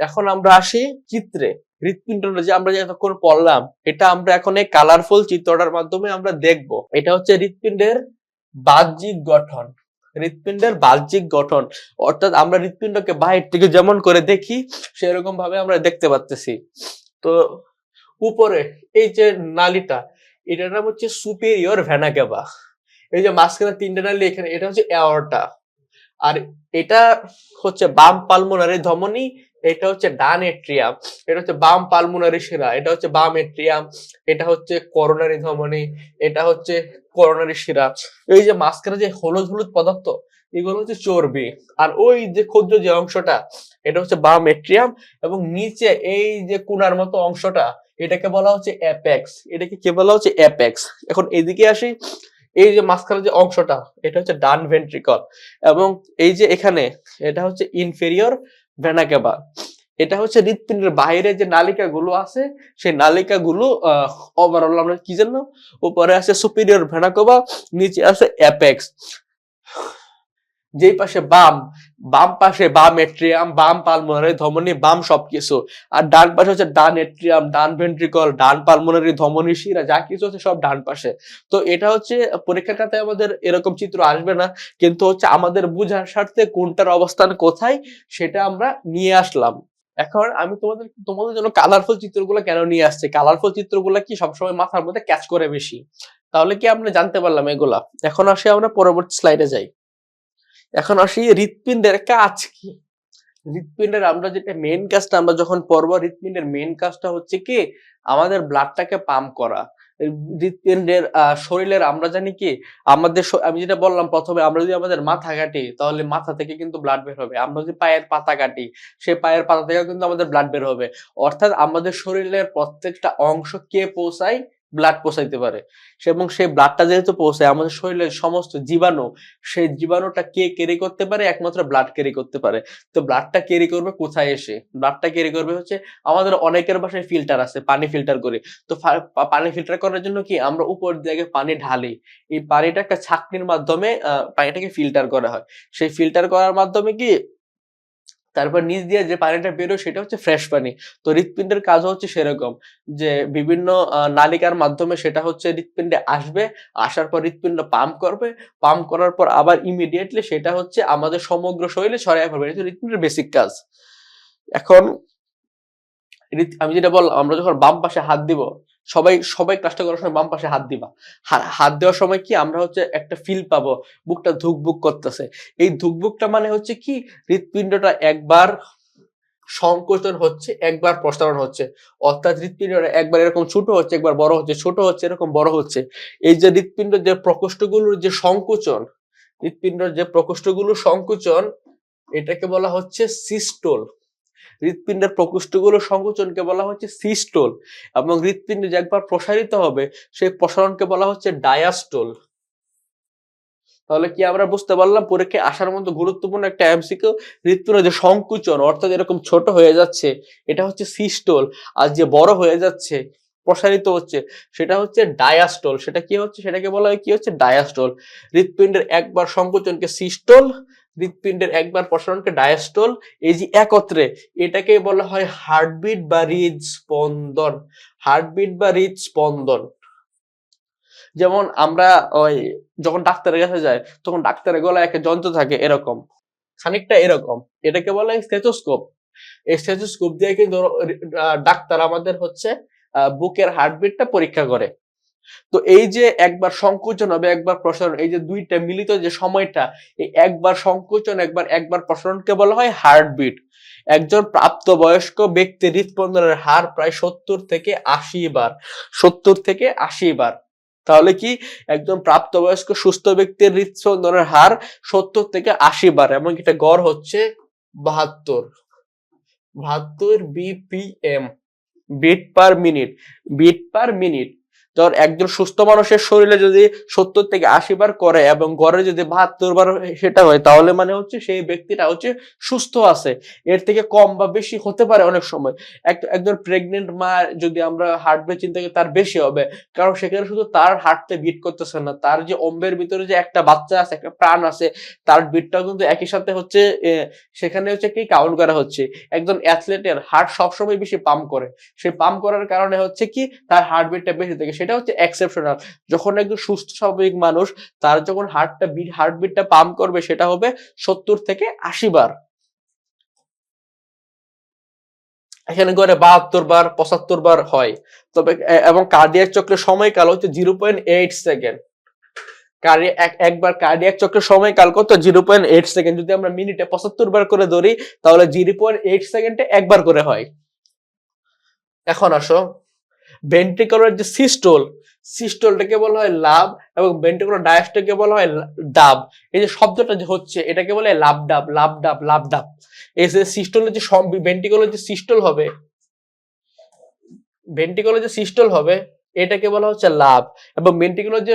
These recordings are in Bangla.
এখন আমরা আসি চিত্রে, হৃৎপিণ্ডটা যে আমরা এতক্ষণ পড়লাম, এটা আমরা এখন এই কালারফুল চিত্রটার মাধ্যমে আমরা দেখব। এটা হচ্ছে হৃৎপিণ্ডের বাহ্যিক গঠন। হৃৎপিণ্ডের বাহ্যিক গঠন। অর্থাৎ আমরা হৃৎপিণ্ডকে বাহির থেকে যেমন করে দেখি সেরকম ভাবে আমরা দেখতে পাচ্তেছি তো উপরে, এই যে নালিটা, এটার নাম হচ্ছে সুপেরিয়র ভ্যানাকেবা এই যে মাঝখানে তিনটে নালি, এখানে এটা হচ্ছে অ্যাওরটা আর এটা হচ্ছে বাম পালমোনারি ধমনী এটা হচ্ছে ডান এট্রিয়াম, এটা হচ্ছে বাম পালমোনারি শিরা, এটা হচ্ছে বাম এট্রিয়াম, এটা হচ্ছে করোনারি ধমনী, এটা হচ্ছে করোনারি শিরা। এই যে মাঝখানে যে হলুদ হলুদ পদার্থ, এগুলো হচ্ছে চর্বি। আর ওই যে ক্ষুদ্র যে অংশটা, এটা হচ্ছে বাম এট্রিয়াম এবং নিচে এই যে কুনার মতো অংশটা, এটাকে বলা হচ্ছে অ্যাপেক্স। এটাকে কে বলা হচ্ছে? অ্যাপেক্স। এখন এদিকে আসি, এই যে মাঝখানে যে অংশটা, এটা হচ্ছে ডান ভেন্ট্রিকল এবং এই যে এখানে, এটা হচ্ছে ইনফেরিয়র ভেনাকেবা এটা হচ্ছে হৃৎপিণ্ডের বাইরে যে নালিকা গুলো আছে, সেই নালিকা গুলো ওভারঅল আমরা কি জানলাম? উপরে আছে সুপিরিয়র ভেনাকোবা নিচে আছে অ্যাপেক্স যেই পাশে বাম বাম পাশে বাম এট্রিয়াম বাম পালমোনারি, ধমনী, বাম সবকিছু। আর ডান পাশে হচ্ছে ডান এট্রিয়াম, ডান ভেন্ট্রিকল, ডান পালমোনারি, ধমনী, শিরা, যা কিছু আছে সব ডান পাশে। তো এটা হচ্ছে পরীক্ষার খাতায় আমাদের এরকম চিত্র আসবে না, কিন্তু হচ্ছে আমাদের বুঝার স্বার্থে কোনটার অবস্থান কোথায় সেটা আমরা নিয়ে আসলাম। এখন আমি তোমাদের তোমাদের জন্য কালারফুল চিত্রগুলো কেন নিয়ে আসছে? কালারফুল চিত্রগুলো কি সবসময় মাথার মধ্যে ক্যাচ করে বেশি? তাহলে কি আমরা জানতে পারলাম এগুলা? এখন আসে আমরা পরবর্তী স্লাইডে যাই। এখন আসি হৃৎপিণ্ডের কাজ কি? হৃৎপিণ্ডের আমরা যেটা মেন কাজটা, আমরা যখন পড়ব, হৃৎপিণ্ডের মেন কাজটা হচ্ছে কি? আমাদের ব্লাডটাকে পাম্প করা। হৃৎপিণ্ডের শরীরের আমরা জানি কি? আমাদের আমি যেটা বললাম প্রথমে, আমরা যদি আমাদের মাথা কাটি, তাহলে মাথা থেকে কিন্তু ব্লাড বের হবে। আমরা যদি পায়ের পাতা কাটি, সে পায়ের পাতা থেকে কিন্তু আমাদের ব্লাড বের হবে। অর্থাৎ আমাদের শরীরের প্রত্যেকটা অংশ কে পৌঁছায়? ব্লাড পৌঁছাইতে পারে। এবং সেই ব্লাডটা যেহেতু পৌঁছায় আমাদের শরীরের সমস্ত জীবাণু, সেই জীবাণুটা কে ক্যারি করতে পারে? একমাত্র ব্লাড ক্যারি করতে পারে। তো ব্লাডটা ক্যারি করবে কোথায় এসে? ব্লাডটা ক্যারি করবে হচ্ছে আমাদের অনেকের বাসায় ফিল্টার আছে, পানি ফিল্টার করে। তো পানি ফিল্টার করার জন্য কি আমরা উপর দিকে পানি ঢালি। এই পানিটা একটা ছাকনির মাধ্যমে পানিটাকে ফিল্টার করা হয়। সেই ফিল্টার করার মাধ্যমে কি তারপর নিচ দিয়ে যে পানিটা বেরোয় সেটা হচ্ছে ফ্রেশ পানি। তো হৃৎপিণ্ডের কাজ হচ্ছে সেরকম যে বিভিন্ন নালিকার মাধ্যমে সেটা হচ্ছে হৃৎপিণ্ডে আসবে, আসার পর হৃৎপিণ্ড পাম্প করবে পাম্প করার পর আবার ইমিডিয়েটলি সেটা হচ্ছে আমাদের সমগ্র শরীরে ছড়াই পড়বে। এটা হৃৎপিণ্ডের বেসিক কাজ। এখন আমি যেটা বললাম, আমরা যখন বাম পাশে হাত দিব সবাই সবাই কাজটা করার সময় বাম পাশে হাত দিবা। হাত দেওয়ার সময় কি আমরা হচ্ছে একটা ফিল পাবো, বুকটা ধুকবুক করতেছে। এই ধুকবুকটা মানে হচ্ছে কি? হৃৎপিণ্ডটা একবার সংকোচন হচ্ছে, একবার প্রস্তাবন হচ্ছে। অর্থাৎ হৃৎপিণ্ডটা একবার এরকম ছোট হচ্ছে, একবার বড় হচ্ছে, ছোট হচ্ছে, এরকম বড় হচ্ছে। এই যে হৃৎপিণ্ড যে প্রকোষ্ঠগুলোর যে সংকোচন, হৃৎপিণ্ডের যে প্রকোষ্ঠগুলোর সংকোচন, এটাকে বলা হচ্ছে সিস্টোল। হৃৎপিণ্ডের প্রকোষ্ঠগুলো সংকোচনকে বলা হচ্ছে সিস্টোল এবং হৃৎপিণ্ড যে একবার প্রসারিত হবে, সেই প্রসারণকে বলা হচ্ছে ডায়াস্টোল। তাহলে কি আমরা বুঝতে পারলাম? পরীক্ষায় আসার মতো গুরুত্বপূর্ণ একটা এমসিকিউ হৃৎপিণ্ড যে সংকুচন, অর্থাৎ এরকম ছোট হয়ে যাচ্ছে, এটা হচ্ছে সিস্টোল। আর যে বড় হয়ে যাচ্ছে, প্রসারিত হচ্ছে, সেটা হচ্ছে ডায়াস্টোল। সেটা কি হচ্ছে? সেটাকে বলা হয় কি হচ্ছে? ডায়াস্টোল। হৃৎপিণ্ডের একবার সংকোচনকে সিস্টোল হৃৎপিণ্ডের একবার প্রসারণকে ডায়াস্টোল এই যে একত্রে, এটাকে বলা হয় হার্টবিট বা হৃদ স্পন্দন হার্টবিট বা হৃদ স্পন্দন যেমন আমরা ওই যখন ডাক্তারের কাছে যাই, তখন ডাক্তারের গলায় একটা যন্ত্র থাকে এরকম, খানিকটা এরকম, এটাকে বলা হয় স্টেথোস্কোপ এই স্টেথোস্কোপ দিয়ে কিন্তু ডাক্তার আমাদের হচ্ছে বুকের হার্টবিটটা পরীক্ষা করে। তো এই যে একবার সংকোচন হবে, একবার প্রসারণ, এই যে দুইটা মিলিত যে সময়টা, এই একবার সংকোচন, একবার একবার প্রসারণকে বলা হয় হার্টবিট একজন প্রাপ্তবয়স্ক ব্যক্তির হৃদস্পন্দনের হার প্রায় সত্তর থেকে আশি বার, সত্তর থেকে আশি বার। তাহলে কি একজন প্রাপ্তবয়স্ক সুস্থ ব্যক্তির হৃদস্পন্দনের হার সত্তর থেকে আশি বার এবং এটা গড় হচ্ছে বাহাত্তর। বাহাত্তর BPM beat per minute beat per minute যখন একজন সুস্থ মানুষের শরীরে যদি সত্তর থেকে আশি বার করে এবং গড়ে যদি বাহাত্তর বার সেটা হয়, তাহলে মানে হচ্ছে সেই ব্যক্তিটা হচ্ছে সুস্থ আছে। এর থেকে কম বা বেশি হতে পারে অনেক সময়। এক- একজন প্রেগনেন্ট মা যদি আমরা হার্টবিট চিন্তা করি, তার বেশি হবে। কারণ সেখানে শুধু তার হার্টতে বিট করতেছে না, তার যে অম্বের ভিতরে যে একটা বাচ্চা আছে, একটা প্রাণ আছে, তার বিটটাও কিন্তু একই সাথে হচ্ছে সেখানে হচ্ছে কি কাউন্ট করা হচ্ছে। একজন অ্যাথলেটের হার্ট সবসময় বেশি পাম্প করে। সেই পাম্প করার কারণে হচ্ছে কি তার হার্ট হার্টবিটটা বেশি থাকে। সেটা হচ্ছে এক্সেপশনাল যখন একজন সুস্থ, স্বাভাবিক মানুষ, তার যখন হার্টটা বিট হার্টবিটটা পাম্প করবে, সেটা হবে সত্তর থেকে আশি বার। এখানে করে বাহাত্তর বার, পঁচাত্তর বার হয়। তবে এবং কার্ডিয়াক চক্রের সময়কাল হচ্ছে জিরো পয়েন্ট এইট সেকেন্ড একবার কার্ডিয়াক চক্রের সময়কাল কত? জিরো পয়েন্ট এইট সেকেন্ড যদি আমরা মিনিটে পঁচাত্তর বার করে ধরি, তাহলে জিরো পয়েন্ট এইট সেকেন্ডে একবার করে হয়। এখন আসো। ভেন্ট্রিকুলার যে সিস্টোল সিস্টোলটাকে বলা হয় লাভ এবং ভেন্ট্রিকুলার ডায়াস্টকে বলা হয় ডাব। এই যে শব্দটা যে হচ্ছে, এটাকে বলে লাভ ডাব লাভ ডাব লাভ ডাব এই যে সিস্টোলের যে ভেন্ট্রিকুলার যে সিস্টোল হবে ভেন্ট্রিকুলার যে সিস্টোল হবে, এটাকে বলা হচ্ছে লাভ এবং ভেন্ট্রিকুলার যে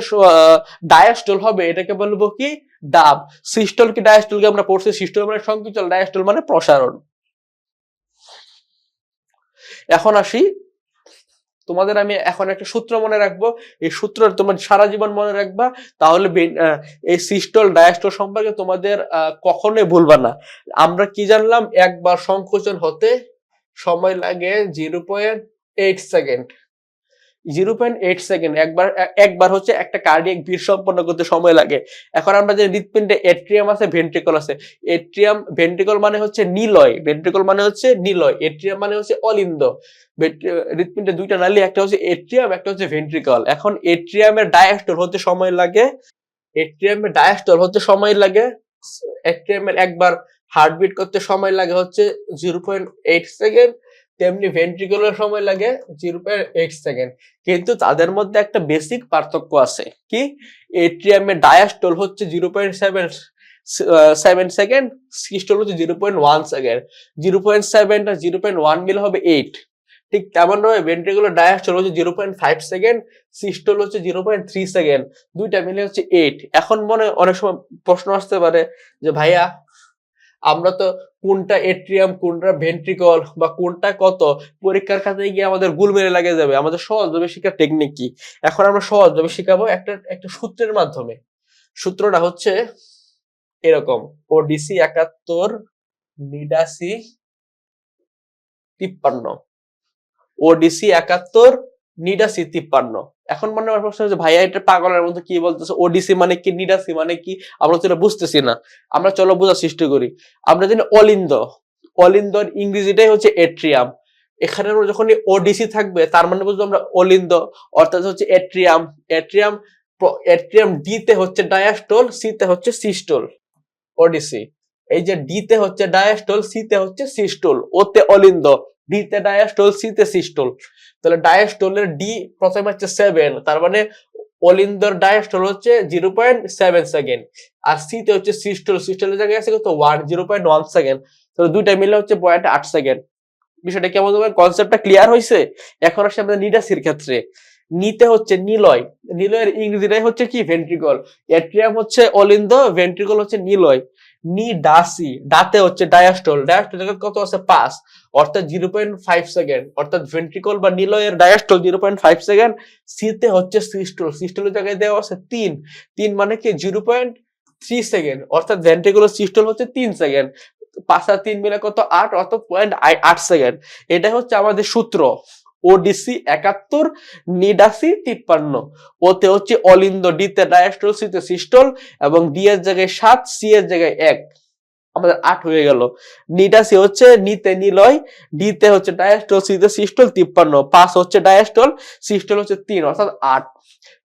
ডায়াস্টোল হবে, এটাকে বলব কি? ডাব। সিস্টোল কি ডায়াস্টোলকে আমরা পড়ছি? সিস্টোল মানে সংকুচল ডায়াস্টোল মানে প্রসারণ। এখন আসি তোমাদের আমি এখন একটা সূত্র মনে রাখব। এই সূত্র তোমার সারা জীবন মনে রাখবা। তাহলে এই সিস্টল, ডায়াস্টল সম্পর্কে তোমাদের কখনোই ভুলবা না। আমরা কি জানলাম? একবার সংকোচন হতে সময় লাগে zero point eight second zero point eight second একবার একবার হচ্ছে একটা কার্ডিয়াক বীর সম্পন্ন করতে সময় লাগে। এখন আমরা যে হৃৎপিণ্ডে এট্রিয়াম আছে ভেন্ট্রিকল আছে এট্রিয়াম ভেন্ট্রিকল মানে হচ্ছে নিলয় ভেন্ট্রিকল মানে হচ্ছে নিলয় এট্রিয়াম মানে হচ্ছে অলিন্দ। হৃৎপিণ্ডে দুইটা নালী, একটা হচ্ছে এট্রিয়াম একটা হচ্ছে ভেন্ট্রিকল এখন এট্রিয়ামের ডায়াস্টল হতে সময় লাগে এট্রিয়ামের ডায়াস্টল হতে সময় লাগে এট্রিয়ামের একবার হার্টবিট করতে সময় লাগে হচ্ছে জিরো পয়েন্ট এইট সেকেন্ড তেমনি ভেন্ট্রিকুলার সময় লাগে জিরো পয়েন্ট এইট সেকেন্ড কিন্তু তাদের মধ্যে একটা বেসিক পার্থক্য আছে কি? এট্রিয়ামের ডায়াস্টল হচ্ছে zero point seven seven second systole হচ্ছে zero point one second zero point seven আর জিরো পয়েন্ট ওয়ান মিলে হবে এইট ঠিক তেমন ভাবে ভেন্ট্রিকুলার ডায়াস্টল হচ্ছে zero point five second systole হচ্ছে জিরো পয়েন্ট থ্রি সেকেন্ড দুইটা মিলে হচ্ছে এইট এখন মনে অনেক সময় প্রশ্ন আসতে পারে যে ভাইয়া আমরা তো কোনটা এট্রিয়াম, কোনটা ভেন্ট্রিকল বা কোনটা কত, পরীক্ষার খাতায় গিয়ে আমাদের গুল মেরে লাগে যাবে। আমাদের সহজভাবে শেখার টেকনিক কি? এখন আমরা সহজভাবে শিখাবো একটা একটা সূত্রের মাধ্যমে। সূত্রটা হচ্ছে এরকম। ওডিসি একাত্তর, নিডাসি, তিপ্পান্ন। ওডিসি একাত্তর নিডাসি তিপ্পান্ন এখন মনে আমার প্রশ্ন হচ্ছে, ভাইয়া, এটা পাগলের মধ্যে কি বলতেছে? ওডিসি মানে কি? নিডাসি মানে কি? আমরা তো বুঝতেছি না। আমরা চলো বোঝার সৃষ্টি করি। আমরা জানি অলিন্দ। অলিন্দর ইংরেজিটাই হচ্ছে এট্রিয়াম। এখানে যখন ওডিসি থাকবে, তার মানে বুঝব আমরা অলিন্দ। অর্থাৎ হচ্ছে এট্রিয়াম। এট্রিয়াম এট্রিয়াম ডি তে হচ্ছে ডায়াস্টল সি তে হচ্ছে সিস্টল। ওডিসি এই যে ডি তে হচ্ছে ডায়াস্টল সি তে হচ্ছে সিস্টল। ওতে অলিন্দ। ডি তে ডায়াস্টল সি তে সিস্টল। তাহলে ডায়াস্টলের ডি প্রথমে হচ্ছে সেভেন তার মানে অলিন্দর ডায়াস্টল হচ্ছে জিরো পয়েন্ট সেভেন সেকেন্ড আর সি তে হচ্ছে সিস্টল সিস্টলের জায়গায় আছে কত? One zero point one second তাহলে দুইটা মিলে হচ্ছে পয়েন্ট আট সেকেন্ড বিষয়টা কেমন তোমার কনসেপ্টটা ক্লিয়ার হয়েছে এখন আসছে আমাদের নিডাসির ক্ষেত্রে। নিতে হচ্ছে নিলয়। নিলয়ের ইংরেজিটাই হচ্ছে কি? ভেন্ট্রিকল এট্রিয়াম হচ্ছে অলিন্দ ভেন্ট্রিকল হচ্ছে নিলয়। নি ডাসি ডাতে হচ্ছে ডায়াস্টল ডায়াস্টল কত আছে? পাঁচ। অর্থাৎ জিরো পয়েন্ট ফাইভ সেকেন্ড অর্থাৎ ভেন্ট্রিকল বা নিলয়ের diastole zero point five second সিতে হচ্ছে সিস্টল সিস্টলের জায়গায় দেওয়া আছে তিন। তিন মানে কি? জিরো পয়েন্ট থ্রি সেকেন্ড অর্থাৎ ভেন্ট্রিকুলার সিস্টল হচ্ছে তিন সেকেন্ড পাঁচ আর তিন মিলে কত? আট, অর্থাৎ পয়েন্ট আট সেকেন্ড এটা হচ্ছে আমাদের সূত্র। ওডিসি একাত্তর নিডাসি তিপ্পান্ন। ওতে হচ্ছে অলিন্দ ডিতে ডায়াস্টল সিতে সিস্টল এবং ডি এর জায়গায় সাত সি এর জায়গায় এক। আমাদের আট হয়ে গেল। নিডাসি হচ্ছে নিতে নিলয় ডিতে হচ্ছে ডায়াস্টল সিতে সিস্টল তিপ্পান্ন। পাঁচ হচ্ছে ডায়াস্টল সিস্টল হচ্ছে তিন অর্থাৎ আট।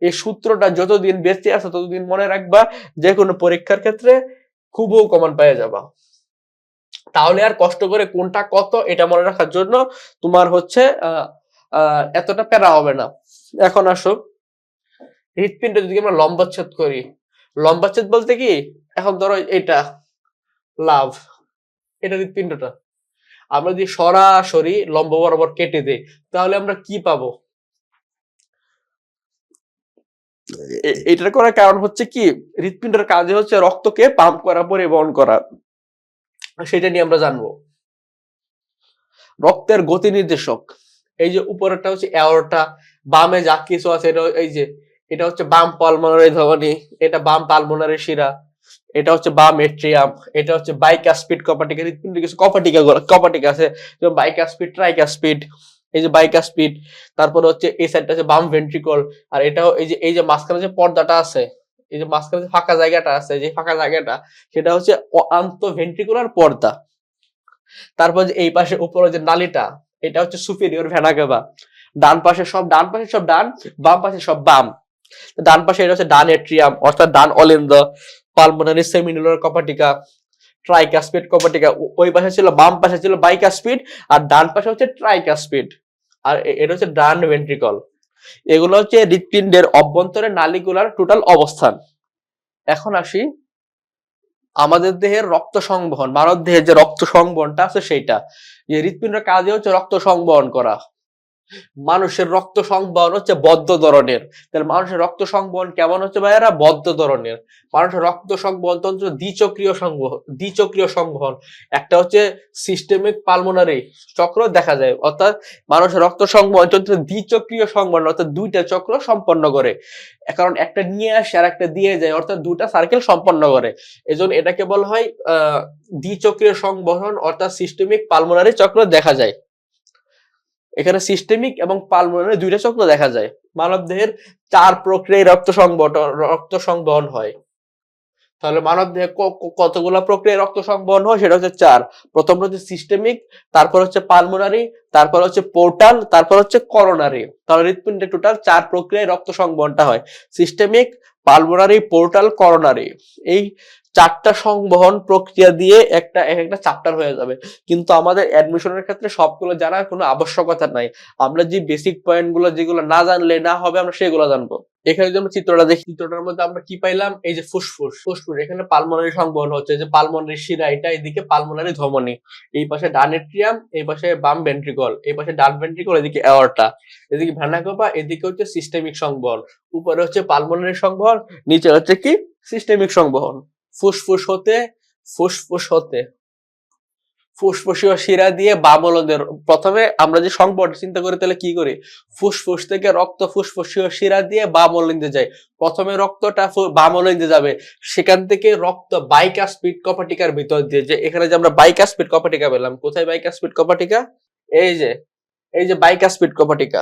এই সূত্রটা যতদিন বেঁচে আছে ততদিন মনে রাখবা যে কোনো পরীক্ষার ক্ষেত্রে খুবও কমন পেয়ে যাবা। তাহলে আর কষ্ট করে কোনটা কত এটা মনে রাখার জন্য তোমার হচ্ছে আহ, এতটা প্যারা হবে না। এখন আসো। হৃৎপিণ্ড যদি আমরা লম্বাচ্ছেদ করি লম্বাচ্ছেদ বলতে কি? এখন ধরো এটা লাভ, এটা হৃৎপিণ্ডটা। আমরা যদি সরাসরি লম্ব বরাবর কেটে দেই, তাহলে আমরা কি পাবো? এটার করার কারণ হচ্ছে কি? হৃৎপিণ্ডের কাজে হচ্ছে রক্তকে পাম্প করা, পরিবহন করা। সেটা নিয়ে আমরা জানব। রক্তের গতি নির্দেশক এই যে উপরেরটা হচ্ছে অ্যাওরটা বামে যা কিছু আছে এটা এই যে, এটা হচ্ছে বাম পালমোনারি ধমনী, এটা বাম পালমোনারি শিরা, এটা হচ্ছে বাম এট্রিয়াম এটা হচ্ছে বাইকাস্পিড কপাটিকা হৃৎপিণ্ডে কিছু কপাটিকা কপাটিকা আছে, যেমন বাইকাস্পিড ট্রাইকাস্পিড এই যে বাইকাস্পিড তারপরে হচ্ছে এই সাইডটা হচ্ছে বাম ভেন্ট্রিকল আর এটাও এই যে এই যে মাঝখানে যে পর্দাটা আছে, এই যে মাঝখানে যে ফাঁকা জায়গাটা আছে, যে ফাঁকা জায়গাটা, সেটা হচ্ছে আন্ত ভেন্ট্রিকুলার পর্দা। তারপর যে এই পাশে উপরে যে নালীটা এটা হচ্ছে সুপিরিয়র ভেনাকেবা ডান পাশে সব ডান পাশে সব ডান, বাম পাশে সব বাম। ডান পাশে এটা হচ্ছে ডান এট্রিয়াম, অর্থাৎ ডান অলেন্দ পালমোনারি সেমিনুলার কপাটিকা, ট্রাইকাস্পিড কপাটিকা ওই পাশে ছিল, বাম পাশে ছিল বাইকাস্পিড, আর ডান পাশে হচ্ছে ট্রাইকাস্পিড। আর এটা হচ্ছে ডান ভেন্ট্রিকল। এগুলো হচ্ছে হৃৎপিণ্ডের অভ্যন্তরে নালীগুলার টোটাল অবস্থান। এখন আসি আমাদের দেহের রক্ত সংবহন, মানব দেহের যে রক্ত সংবহনটা আছে সেইটা। যে হৃৎপিণ্ডের কাজে হচ্ছে রক্ত সংবহন করা। মানুষের রক্ত সংবহন হচ্ছে বদ্ধ ধরনের। তাহলে মানুষের রক্ত সংবহন কেমন হচ্ছে ভাইয়ারা? বদ্ধ ধরনের। মানুষের রক্ত সংবহন তন্ত্র দ্বিচক্রীয় সংবহন দ্বিচক্রিয় সংবহন। একটা হচ্ছে সিস্টেমিক পালমোনারি চক্র দেখা যায়। অর্থাৎ মানুষের রক্ত সংবহন তন্ত্র দ্বিচক্রিয় সংবহন, অর্থাৎ দুইটা চক্র সম্পন্ন করে। কারণ একটা নিয়ে আসে আর একটা দিয়ে যায়, অর্থাৎ দুটা সার্কেল সম্পন্ন করে। এজন্য এটাকে বলা হয় দ্বিচক্রীয় সংবহন, অর্থাৎ সিস্টেমিক পালমোনারি চক্র দেখা যায়। এখানে সিস্টেমিক এবং পালমোনারি দুইটা চক্র দেখা যায়। মানব দেহের চার প্রক্রিয়ায় রক্ত সংবহন রক্ত সংবহন হয়। তাহলে মানব দেহে কতগুলা প্রক্রিয়ায় রক্ত সংবহন হয় সেটা হচ্ছে চার। প্রথম হচ্ছে সিস্টেমিক তারপর হচ্ছে পালমোনারি তারপর হচ্ছে পোর্টাল তারপর হচ্ছে করোনারি তাহলে হৃৎপিণ্ডে টোটাল চার প্রক্রিয়ায় রক্ত সংবহনটা হয়। সিস্টেমিক পালমোনারি পোর্টাল করোনারি এই চারটা সংবহন প্রক্রিয়া দিয়ে একটা এক একটা চ্যাপ্টার হয়ে যাবে। কিন্তু আমাদের অ্যাডমিশনের ক্ষেত্রে সবগুলো জানার কোনো আবশ্যকতা নাই। আমরা যে বেসিক পয়েন্টগুলো যেগুলো না জানলে না হবে, আমরা সেগুলো জানব। এখানে যদি আমরা চিত্রটা দেখি, চিত্রটার মধ্যে আমরা কি পাইলাম? এই যে ফুসফুস ফুসফুস, এখানে পালমোনারি সংবহন হচ্ছে। যে পালমোনারি শিরা, এটা এদিকে পালমোনারি ধমনী। এই পাশে ডান এট্রিয়াম এই পাশে বাম ভেন্ট্রিকল এই পাশে ডান ভেন্ট্রিকল এদিকে অ্যাওর্টা এদিকে ভ্যানাকোপা এদিকে হচ্ছে সিস্টেমিক সংবহন। উপরে হচ্ছে পালমোনারি সংবহন, নিচে হচ্ছে কি? সিস্টেমিক সংবহন। ফুসফুস হতে ফুসফুস হতে। ফুসফুসীয় শিরা দিয়ে বামলদের, প্রথমে আমরা যে সংবহন চিন্তা করি, তাহলে কি করি? ফুসফুস থেকে রক্ত ফুসফুসীয় শিরা দিয়ে বামলিন্দে যায়। প্রথমে রক্তটা বামলিন্দে যাবে। সেখান থেকে রক্ত বাইকা স্পিড কপাটিকার ভিতর দিয়ে যে, এখানে যে আমরা বাইকা স্পিড কপাটিকা পেলাম, কোথায় বাইকা স্পিড কপাটিকা? এই যে এই যে বাইকা স্পিড কপাটিকা।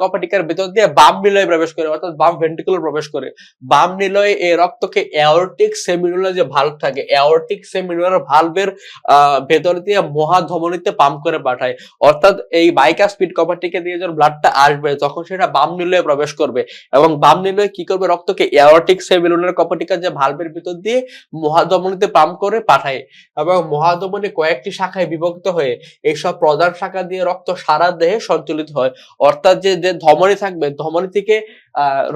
কপাটিকার ভিতর দিয়ে বাম নিলয়ে প্রবেশ করে, অর্থাৎ বাম ভেন্ট্রিকুলার প্রবেশ করে। বাম নিলয়ে এই রক্তকে অ্যাওরটিক সেমিনুলার যে ভাল্ব থাকে অ্যাওরটিক সেমিনুলার ভালভের আহ ভেতর দিয়ে মহাধমনীতে পাম্প করে পাঠায়। অর্থাৎ এই বাইকা স্পিড কপারটিকে দিয়ে যখন ব্লাডটা আসবে, তখন সেটা বাম নিলয়ে প্রবেশ করবে। এবং বাম নিলয়ে কি করবে? রক্তকে এয়ারটিক সেমিলুনার কপাটিকা যে ভালভের ভিতর দিয়ে মহাধমনীতে পাম্প করে পাঠায়। এবং মহাধমনী কয়েকটি শাখায় বিভক্ত হয়ে, এইসব প্রধান শাখা দিয়ে রক্ত সারা দেহে সঞ্চালিত হয়। অর্থাৎ যে যে ধমনী থাকবে, ধমনী থেকে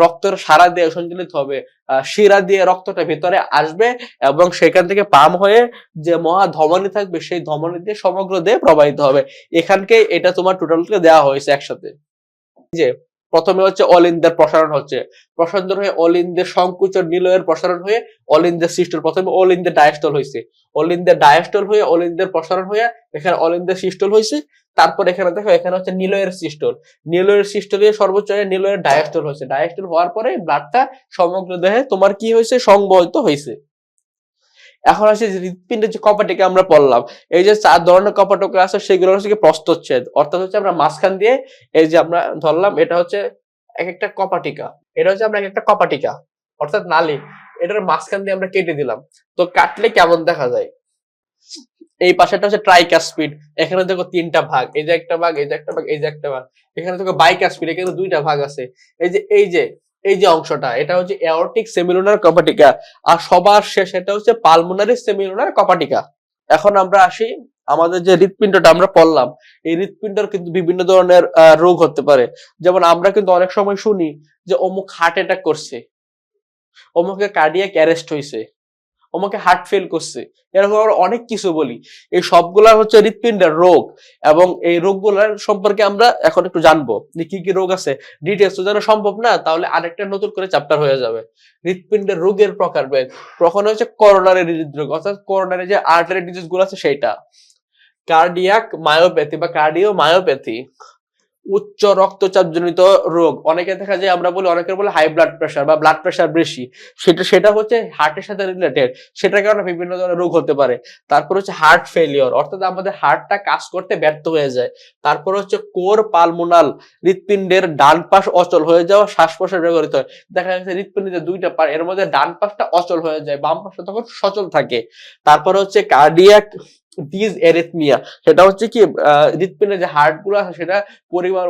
রক্তের সারা দিয়ে সঞ্চালিত হবে শিরা দিয়ে রক্তটা ভেতরে আসবে এবং সেখান থেকে পাম হয়ে যে মহা ধমনী থাকবে, সেই ধমনী দিয়ে সমগ্র দেহে প্রবাহিত হবে। এখানকে এটা তোমার টোটালকে দেওয়া হয়েছে একসাথে। যে প্রথমে হচ্ছে অল ইন্দের প্রসারণ হচ্ছে। প্রসারণ হয়ে অল ইন্দের সংকুচন নিলয়ের প্রসারণ হয়ে অল ইন্দের সিস্টল প্রথমে অল ইন্দের ডায়াস্টল হয়েছে অল ইন্দের ডায়াস্টল হয়ে অল প্রসারণ হয়ে এখানে অল ইন্দের সিস্টল হয়েছে তারপর এখানে দেখো, এখানে হচ্ছে নিলয়ের সিস্টল নিলয়ের সিস্টল হয়ে সর্বোচ্চ নিলয়ের ডায়াস্টল হয়েছে ডায়াস্টল হওয়ার পরে ব্লাডটা সমগ্র দেহে তোমার কি হয়েছে সংবহিত হয়েছে এখন আসে হৃৎপিণ্ডের যে কপাটিকে আমরা পড়লাম, এই যে চার ধরনের কপাটক আছে, সেগুলো হচ্ছে প্রস্তচ্ছেদ। অর্থাৎ হচ্ছে আমরা মাঝখান দিয়ে এই যে আমরা ধরলাম, এটা হচ্ছে এক একটা কপাটিকা। এটা হচ্ছে আমরা এক একটা কপাটিকা, অর্থাৎ নালী। এটার মাঝখান দিয়ে আমরা কেটে দিলাম। তো কাটলে কেমন দেখা যায়? এই পাশেটা হচ্ছে ট্রাইকাস্পিড এখানে দেখো তিনটা ভাগ, এই যে একটা ভাগ, এই যে একটা ভাগ, এই যে একটা ভাগ। এখানে দেখো বাইকাস্পিড এখানে দুইটা ভাগ আছে। এই যে এই যে এই যে অংশটা, এটা হচ্ছে এওরটিক সেমিলোনার কপাটিকা আর সবার শেষ এটা হচ্ছে পালমোনারি সেমিলোনার কপাটিকা এখন আমরা আসি আমাদের যে হৃৎপিণ্ডটা আমরা পড়লাম, এই হৃৎপিণ্ডের কিন্তু বিভিন্ন ধরনের রোগ হতে পারে। যেমন আমরা কিন্তু অনেক সময় শুনি যে অমুক হার্ট অ্যাটাক করছে, অমুকে কার্ডিয়াক অ্যারেস্ট হয়েছে আমাকে হার্ট ফেল করছে। এরকম আমরা অনেক কিছু বলি। এই সবগুলা হচ্ছে হৃৎপিণ্ডের রোগ এবং এই রোগগুলার সম্পর্কে আমরা এখন একটু জানব যে কি কি রোগ আছে। ডিটেলস তো জানা সম্ভব না, তাহলে আরেকটা নতুন করে চ্যাপ্টার হয়ে যাবে। হৃৎপিণ্ডের রোগের প্রকারভেদ প্রথম হচ্ছে করোনারি হৃদরোগ, অর্থাৎ করোনারি যে আর্টারি ডিজিজগুলো আছে সেটা কার্ডিয়াক মায়োপ্যাথি বা কার্ডিও মায়োপ্যাথি উচ্চ রক্তচাপ জনিত রোগ। অনেকে দেখা যায়, আমরা বলি, অনেকের বলে হাই ব্লাড প্রেশার বা ব্লাড প্রেশার বেশি। সেটা সেটা হচ্ছে হার্টের সাথে রিলেটেড সেটার কারণে বিভিন্ন ধরনের রোগ হতে পারে। তারপর হচ্ছে হার্ট ফেলিওর অর্থাৎ আমাদের হার্টটা কাজ করতে ব্যর্থ হয়ে যায়। তারপর হচ্ছে কোর পালমোনাল হৃৎপিণ্ডের ডান পাশ অচল হয়ে যাওয়া, শ্বাস প্রশ্বাস ব্যবহৃত হয়। দেখা যাচ্ছে হৃৎপিণ্ডের দুইটা পার, এর মধ্যে ডান পাশটা অচল হয়ে যায়, বাম পাশটা তখন সচল থাকে। তারপর হচ্ছে কার্ডিয়াক ডিজ এরিথমিয়া সেটা হচ্ছে কি হৃৎপিণ্ডের যে হার্টগুলো আছে, সেটা পরিমাণ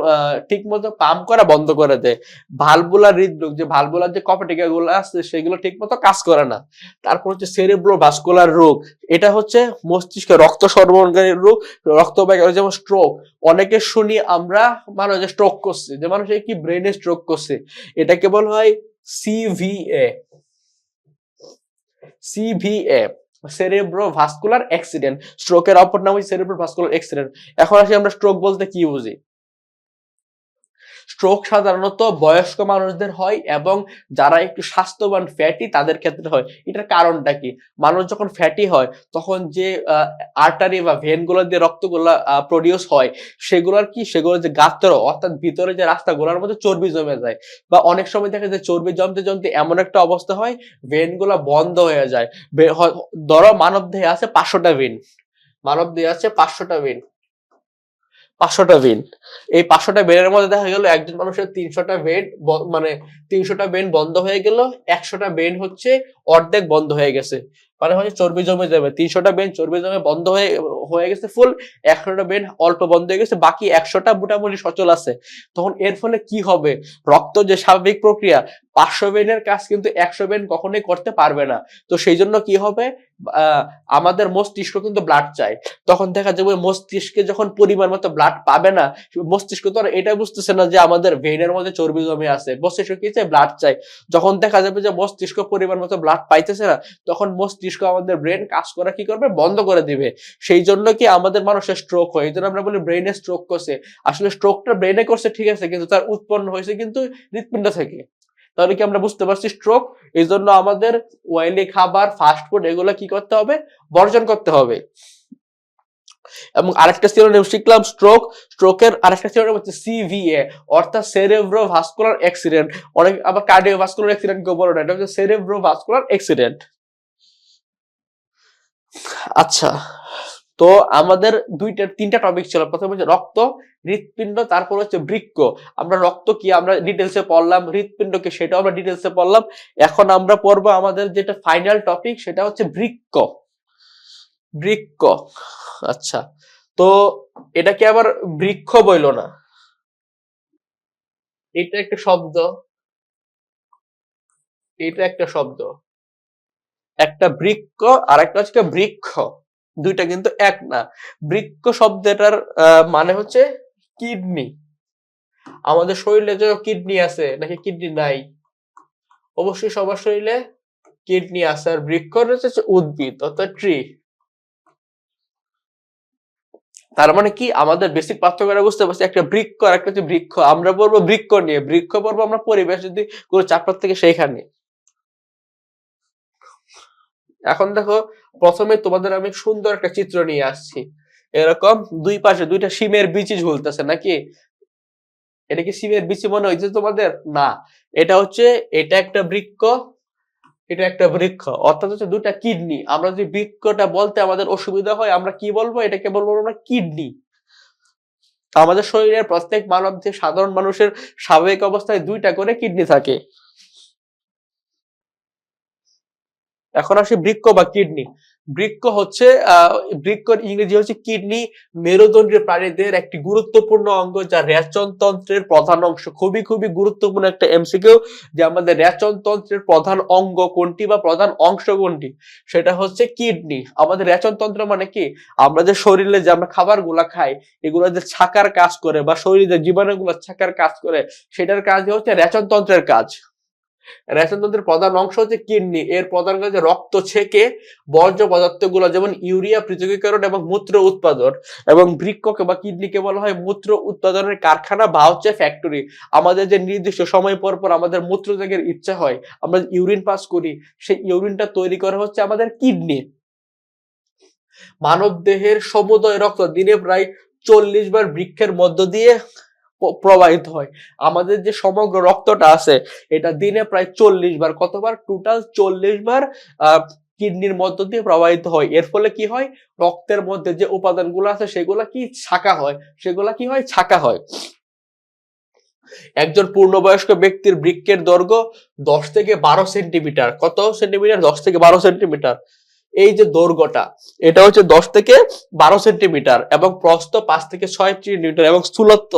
ঠিক মতো পাম্প করা বন্ধ করে দেয়। ভালভুলার হৃদরোগ, যে ভালভুলার যে কপাটিকা গুলো আছে, সেগুলো ঠিক মতো কাজ করে না। তারপর হচ্ছে সেরেব্রো ভাস্কুলার রোগ, এটা হচ্ছে মস্তিষ্কে রক্ত সরবরাহকারী রোগ, রক্ত যেমন স্ট্রোক অনেকে শুনি আমরা মানুষ স্ট্রোক করছে, যে মানুষ কি ব্রেনে স্ট্রোক করছে, এটা কেবল হয় CVA CVA cerebrovascular accident স্ট্রোকের অপর নাম হচ্ছে সেরেব্রোভাস্কুলার অ্যাক্সিডেন্ট এখন আসি আমরা স্ট্রোক বলতে কি বুঝি? স্ট্রোক সাধারণত বয়স্ক মানুষদের হয় এবং যারা একটু স্বাস্থ্যবান ফ্যাটি তাদের ক্ষেত্রে হয়। এটার কারণটা কি? মানুষ যখন ফ্যাটি হয়, তখন যে আর্টারি বা ভেনগুলো দিয়ে রক্তগুলা প্রডিউস হয়, সেগুলোর কি? সেগুলোর যে গাত্র, অর্থাৎ ভিতরে যে রাস্তাগুলোর মধ্যে চর্বি জমে যায়। বা অনেক সময় দেখা যায় চর্বি জমতে জমতে এমন একটা অবস্থা হয় ভেনগুলো বন্ধ হয়ে যায়। ধরো মানব দেহে আছে পাঁচশোটা ভেন মানব দেহে আছে পাঁচশোটা ভেন পাঁচশোটা ভেন এই পাঁচশোটা ভেনের মধ্যে দেখা গেল একজন মানুষের তিনশোটা ভেন মানে তিনশোটা ভেন বন্ধ হয়ে গেল, একশোটা ভেন হচ্ছে অর্ধেক বন্ধ হয়ে গেছে। মানে হচ্ছে চর্বি জমে যাবে। তিনশোটা বেন চর্বি জমে বন্ধ হয়ে হয়ে গেছে ফুল একশোটা বেন অল্প বন্ধ হয়ে গেছে, বাকি একশোটা মোটামুটি সচল আছে। তখন এর ফলে কি হবে? রক্ত যে স্বাভাবিক প্রক্রিয়া, পাঁচশো বেনের কাজ কিন্তু একশো বেন কখনোই করতে পারবে না। তো সেই জন্য কি হবে? আমাদের মস্তিষ্ক কিন্তু ব্লাড চাই তখন দেখা যাবে মস্তিষ্কে যখন পরিমাণ মতো ব্লাড পাবে না, মস্তিষ্ক তো আর এটা বুঝতেছে না যে আমাদের ভেনের মধ্যে চর্বি জমে আছে। মস্তিষ্ক কি চাই ব্লাড চাই যখন দেখা যাবে যে মস্তিষ্ক পরিমাণ মতো ব্লাড পাইতেছে না, তখন মস্তিষ্ক আমাদের ব্রেন কাজ করা কি করবে? বন্ধ করে দিবে। সেই জন্য কি আমাদের মানুষের স্ট্রোক হয়? এই জন্য আমরা বলি ব্রেনে স্ট্রোক করছে। আসলে স্ট্রোকটা ব্রেনে করছে, ঠিক আছে, কিন্তু তার উৎপন্ন হয়েছে কিন্তু হৃৎপিণ্ড থেকে। তাহলে কি আমরা বুঝতে পারছি স্ট্রোক এই জন্য আমাদের ওয়েলি খাবার ফাস্ট ফুড এগুলো কি করতে হবে? বর্জন করতে হবে। এবং আরেকটা সিনোনিম শিখলাম স্ট্রোক স্ট্রোকের আরেকটা সিনোনিম হচ্ছে সিভিএ অর্থাৎ সেরেব্রো ভাস্কুলার অ্যাক্সিডেন্ট অনেক আবার কার্ডিও ভাস্কুলার অ্যাক্সিডেন্ট কেউ বলো না, এটা হচ্ছে সেরেব্রো ভাস্কুলার অ্যাক্সিডেন্ট আচ্ছা তো আমাদের দুইটা, তিনটা টপিক ছিল। প্রথমে হচ্ছে রক্ত, হৃৎপিণ্ড, তারপর হচ্ছে বৃক্ষ আমরা রক্ত কি, আমরা ডিটেলসে পড়লাম, হৃৎপিণ্ড কি, সেটাও আমরা ডিটেলসে পড়লাম। এখন আমরা পড়ব আমাদের যেটা ফাইনাল টপিক সেটা হচ্ছে বৃক্ষ বৃক্ষ আচ্ছা তো এটাকে আবার বৃক্ষ বইল না? এটা একটা শব্দ। এটা একটা শব্দ। একটা বৃক্ষ আর একটা হচ্ছে বৃক্ষ। দুইটা কিন্তু এক না। বৃক্ষ শব্দটার মানে হচ্ছে কিডনি। আমাদের শরীরে যে কিডনি আছে, নাকি কিডনি নাই? অবশ্যই সবার শরীরে কিডনি আছে আর বৃক্ষ হচ্ছে উদ্ভিদ অর্থাৎ ট্রি। তার মানে কি? আমাদের বেসিক পার্থক্যটা বুঝতে পারছি, একটা বৃক্ষ আর একটা হচ্ছে বৃক্ষ। আমরা পড়ব বৃক্ষ নিয়ে। বৃক্ষ পড়ব আমরা পরিবেশ যদি কোনো চাপটার থেকে সেইখানে। এখন দেখো, প্রথমে তোমাদের আমি সুন্দর একটা চিত্র নিয়ে আসছি। এরকম দুই পাশে দুইটা সিমের বিচি ঝুলতেছে নাকি? এটা কি সিমের বিচি মনে হয়েছে তোমাদের? না, এটা হচ্ছে, এটা একটা বৃক্ষ, এটা একটা বৃক্ষ। অর্থাৎ হচ্ছে দুটা কিডনি। আমরা যদি বৃক্ষটা বলতে আমাদের অসুবিধা হয়, আমরা কি বলব? এটাকে বলব আমরা কিডনি। আমাদের শরীরের প্রত্যেক মানব যে সাধারণ মানুষের স্বাভাবিক অবস্থায় দুইটা করে কিডনি থাকে। এখন আসি বৃক্ষ বা কিডনি। বৃক্ষ হচ্ছে বৃক্ষর ইংরেজি হচ্ছে কিডনি মেরুদণ্ডের প্রাণীদের একটি গুরুত্বপূর্ণ অঙ্গ যা রেচন তন্ত্রের প্রধান অংশ। খুবই খুবই গুরুত্বপূর্ণ একটা এমসিকিউ যে আমাদের রেচন তন্ত্রের প্রধান অঙ্গ কোনটি বা প্রধান অংশ কোনটি, সেটা হচ্ছে কিডনি। আমাদের রেচন তন্ত্র মানে কি? আমরা যে শরীরে যে আমরা খাবারগুলা খাই, এগুলো যে ছাকার কাজ করে বা শরীরে জীবাণুগুলো ছাকার কাজ করে, সেটার কাজ হচ্ছে রেচন তন্ত্রের কাজ। রেচনতন্ত্রের প্রধান অংশ হচ্ছে কিডনি। এর প্রধান কাজ রক্ত ছেকে বর্জ্য পদার্থগুলো, যেমন ইউরিয়া, পৃথকীকরণ এবং মূত্র উৎপাদন। এবং বৃক্ষকে বা কিডনিকে বলা হয় মূত্র উৎপাদনের কারখানা বা হচ্ছে ফ্যাক্টরি। আমাদের যে নির্দিষ্ট সময় পর পর আমাদের মূত্র ত্যাগের ইচ্ছা হয়, আমরা ইউরিন পাস করি, সেই ইউরিনটা তৈরি করা হচ্ছে আমাদের কিডনি। মানব দেহের সমুদয় রক্ত দিনে প্রায় চল্লিশ বার বৃক্ষের মধ্য দিয়ে প্রবাহিত হয়। আমাদের যে সমগ্র রক্তটা আছে, এটা দিনে প্রায় চল্লিশ বার, কতবার? টোটাল চল্লিশ বার কিডনির মধ্য দিয়ে প্রবাহিত হয়। এর ফলে কি হয়? রক্তের মধ্যে যে উপাদানগুলো আছে, সেগুলা কি ছাকা হয়? সেগুলা কি হয়? ছাকা হয়। একজন পূর্ণবয়স্ক ব্যক্তির বৃক্ষের দৈর্ঘ্য দশ থেকে বারো সেন্টিমিটার। কত সেন্টিমিটার? দশ থেকে বারো সেন্টিমিটার। এই যে দৈর্ঘ্যটা, এটা হচ্ছে দশ থেকে বারো সেন্টিমিটার এবং প্রস্থ পাঁচ থেকে ছয় সেন্টিমিটার এবং স্থূলত্ব,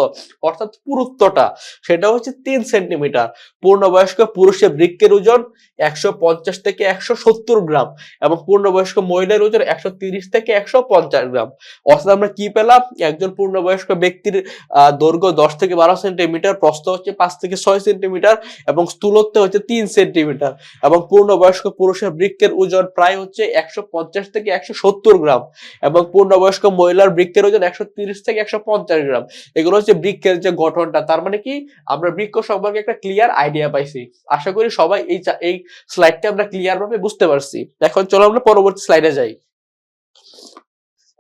অর্থাৎ পুরুত্বটা, সেটা হচ্ছে তিন সেন্টিমিটার। পূর্ণবয়স্ক পুরুষের বৃক্ষের ওজন একশো পঞ্চাশ থেকে একশো সত্তর গ্রাম এবং পূর্ণবয়স্ক মহিলার ওজন একশো তিরিশ থেকে একশো পঞ্চাশ গ্রাম। অর্থাৎ আমরা কি পেলাম? একজন পূর্ণবয়স্ক ব্যক্তির দৈর্ঘ্য দশ থেকে বারো সেন্টিমিটার, প্রস্থ হচ্ছে পাঁচ থেকে ছয় সেন্টিমিটার এবং স্থূলত্ব হচ্ছে তিন সেন্টিমিটার এবং পূর্ণবয়স্ক পুরুষের বৃক্ষের ওজন প্রায় হচ্ছে একশো পঞ্চাশ থেকে একশো সত্তর গ্রাম এবং পূর্ণবয়স্ক মহিলার বৃক্কের ওজন একশো তিরিশ থেকে একশো পঞ্চাশ গ্রাম। এগুলো হচ্ছে বৃক্কের যে গঠনটা, তার মানে কি? আমরা বৃক্ষ সম্পর্কে একটা ক্লিয়ার আইডিয়া পাইছি। আশা করি সবাই এই এই স্লাইডটা আমরা ক্লিয়ার ভাবে বুঝতে পারছি। এখন চলো আমরা পরবর্তী স্লাইডে যাই।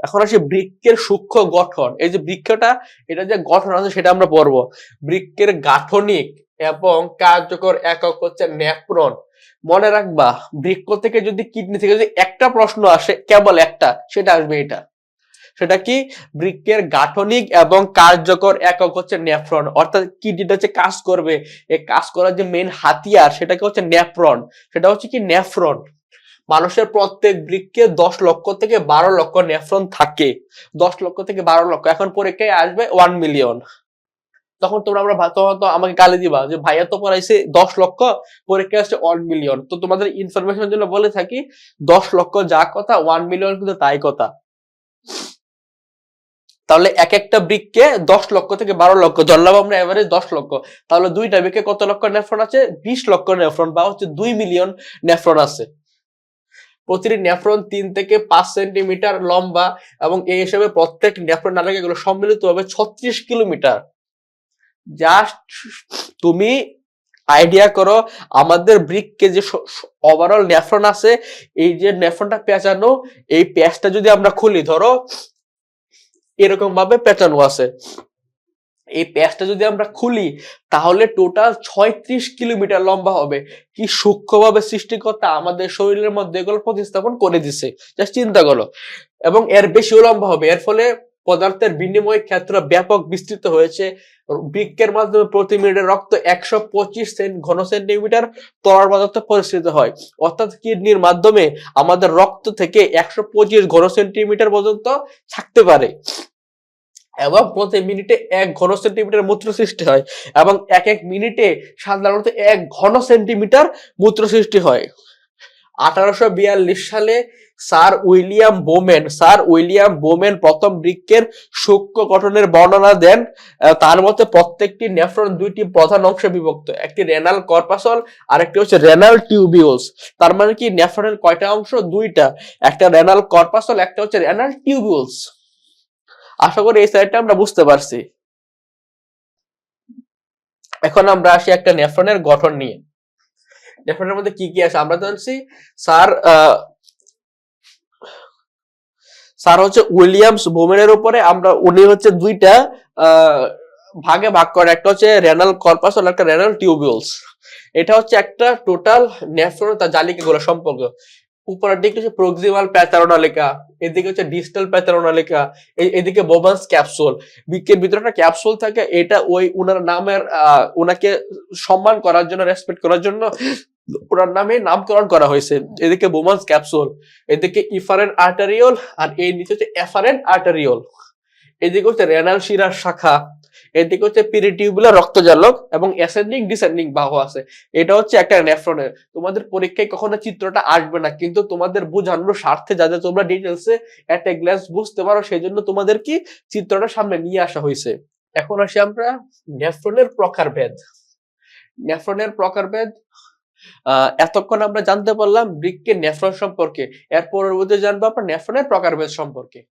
এখন আসি বৃক্ষের সূক্ষ্ম গঠন। এই যে বৃক্ষটা, এটা যে গঠন আছে সেটা আমরা পড়ব। বৃক্ষের গাঠনিক এবং কার্যকর একক হচ্ছে নেপ্রন। মনে রাখবা, বৃক্ষ থেকে যদি কিডনি থেকে যদি একটা প্রশ্ন আসে, কেবল একটা, সেটা আসবে এটা। সেটা কি? বৃক্ষের গাঠনিক এবং কার্যকর একক হচ্ছে নেফ্রন। অর্থাৎ কিডনিটা হচ্ছে কাজ করবে। এই কাজ করার যে মেন হাতিয়ার, সেটাকে হচ্ছে নেফ্রন। সেটা হচ্ছে কি? নেফ্রন। মানুষের প্রত্যেক বৃক্ষে দশ লক্ষ থেকে বারো লক্ষ নেফ্রন থাকে। দশ লক্ষ থেকে বারো লক্ষ। এখন পরীক্ষায় আসবে ওয়ান মিলিয়ন তখন তোমরা আমরা তখন তো আমাকে গালি দিবা যে ভাইয়া তো পড়াইছে দশ লক্ষ, পরীক্ষা আসছে ওয়ান মিলিয়ন তো তোমাদের ইনফরমেশনের জন্য বলে থাকি, দশ লক্ষ যা কথা ওয়ান মিলিয়ন কিন্তু তাই কথা। তাহলে এক একটা বৃক্ষে দশ লক্ষ থেকে বারো লক্ষ ধরলাম আমরা এভারেজ দশ লক্ষ। তাহলে দুইটা বৃক্ষে কত লক্ষ নেফ্রন আছে? বিশ লক্ষ নেফ্রন বা হচ্ছে দুই মিলিয়ন নেফ্রন আছে। প্রতিটি নেফ্রন তিন থেকে পাঁচ সেন্টিমিটার লম্বা এবং এই হিসেবে প্রত্যেক নেফ্রন নালাকে এগুলো সম্মিলিত হবে ছত্রিশ কিলোমিটার। জাস্ট তুমি আইডিয়া করো, আমাদের বৃক্ষে যে ওভারঅল নেফ্রন আছে, এই যে নেফ্রনটা পেঁচানো, এই প্যাচটা যদি আমরা খুলি, ধরো এরকম ভাবে পেঁচানো আছে। এই প্যাচটা যদি আমরা খুলি, তাহলে টোটাল ছয়ত্রিশ কিলোমিটার লম্বা হবে। কি সূক্ষ্মভাবে সৃষ্টিকর্তা আমাদের শরীরের মধ্যে এগুলো প্রতিস্থাপন করে দিছে। জাস্ট চিন্তা করো। এবং এর বেশিও লম্বা হবে। এর ফলে পদার্থের বিনিময় ক্ষেত্র ব্যাপক বিস্তৃত হয়েছে। বৃক্ষের মাধ্যমে প্রতি মিনিটে রক্ত একশো পঁচিশ ঘন সেন্টিমিটার তরল পদার্থ পরিস্থিত হয়। অর্থাৎ কিডনির মাধ্যমে আমাদের রক্ত থেকে একশো পঁচিশ ঘন সেন্টিমিটার পর্যন্ত থাকতে পারে। এবং প্রতি মিনিটে এক ঘন সেন্টিমিটার মূত্র সৃষ্টি হয় এবং এক এক মিনিটে সাধারণত এক ঘন সেন্টিমিটার মূত্র সৃষ্টি হয়। আঠারোশো বিয়াল্লিশ সালে sir William Bowman sir William Bowman প্রথম বৃক্ষের সূক্ষ্ম গঠনের বর্ণনা দেন। তার মতে প্রত্যেকটি নেফ্রন দুইটি প্রধান অংশে বিভক্ত, একটি রেনাল কর্পাসল আর একটি হচ্ছে রেনাল টিউবিউলস। তার মানে কি নেফ্রনের কয়টা অংশ? দুইটা। একটা রেনাল কর্পাসল, একটা হচ্ছে রেনাল টিউবিউলস। আশা করি এই সাইডটা আমরা বুঝতে পারছি। এখন আমরা আসি একটা নেফ্রনের গঠন নিয়ে। নেফ্রনের মধ্যে কি কি আছে? আমরা জানছি স্যার স্যার হচ্ছে উইলিয়ামস বোমেনের উপরে, আমরা উনি হচ্ছে দুইটা ভাগে ভাগ করে, একটা হচ্ছে রেনাল কর্পাস, আর একটা রেনাল টিউবিউলস এটা হচ্ছে একটা টোটাল নেফ্রন তার জালিকে গুলো সম্পর্ক। উপরের দিকে হচ্ছে প্রক্সিমাল প্যাথারোনালিকা এদিকে হচ্ছে ডিজিটাল প্যাথারোনালিকা এদিকে বোবান্স ক্যাপসুল বৃক্ষের ভিতরে একটা ক্যাপসুল থাকে, এটা ওই উনার নামের উনাকে সম্মান করার জন্য রেসপেক্ট করার জন্য ওনার নামে নামকরণ করা হয়েছে। এদিকে বোমান্স ক্যাপসুল এদিকে ইফারেন আর্টারিওল আর এই নিচে হচ্ছে এফারেন আর্টারিওল এদিকে হচ্ছে রেনাল শিরার শাখা। এদিকে হচ্ছে পিরিটিউবুলার রক্তজালক এবং অ্যাসেন্ডিং ডিসেন্ডিং বাহু আছে। এটা হচ্ছে একটা নেফ্রনের তোমাদের পরীক্ষায় কখনো চিত্রটা আসবে না, কিন্তু তোমাদের বোঝানোর স্বার্থে যাতে তোমরা ডিটেলসে এট এ গ্ল্যান্স বুঝতে পারো সেই জন্য তোমাদের কি চিত্রটা সামনে নিয়ে আসা হয়েছে। এখন আসি আমরা নেফ্রনের প্রকারভেদ। নেফ্রনের প্রকারভেদ এতক্ষণ আমরা জানতে পারলাম বৃক্কের নেফ্রন সম্পর্কে। এর পরবর্তী জানব আমরা নেফ্রনের প্রকারভেদ সম্পর্কে।